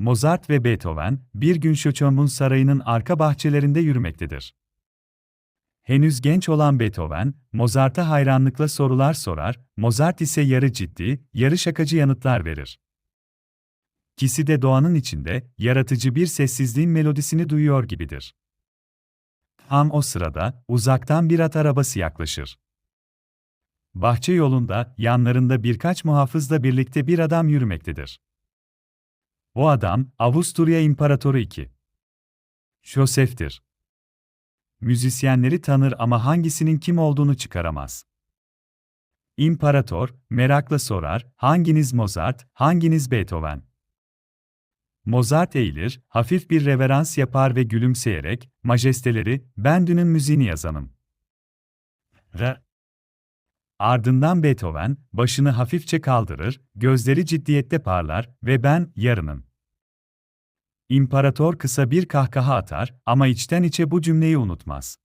Mozart ve Beethoven, bir gün Schönbrunn sarayının arka bahçelerinde yürümektedir. Henüz genç olan Beethoven, Mozart'a hayranlıkla sorular sorar, Mozart ise yarı ciddi, yarı şakacı yanıtlar verir. İkisi de doğanın içinde, yaratıcı bir sessizliğin melodisini duyuyor gibidir. Tam o sırada, uzaktan bir at arabası yaklaşır. Bahçe yolunda, yanlarında birkaç muhafızla birlikte bir adam yürümektedir. O adam, Avusturya İmparatoru II. Josef'tir. Müzisyenleri tanır ama hangisinin kim olduğunu çıkaramaz. İmparator, merakla sorar, hanginiz Mozart, hanginiz Beethoven? Mozart eğilir, hafif bir reverans yapar ve gülümseyerek, majesteleri, ben dünün müziğini yazanım. Re. Ardından Beethoven, başını hafifçe kaldırır, gözleri ciddiyette parlar ve ben, yarının. İmparator kısa bir kahkaha atar ama içten içe bu cümleyi unutmaz.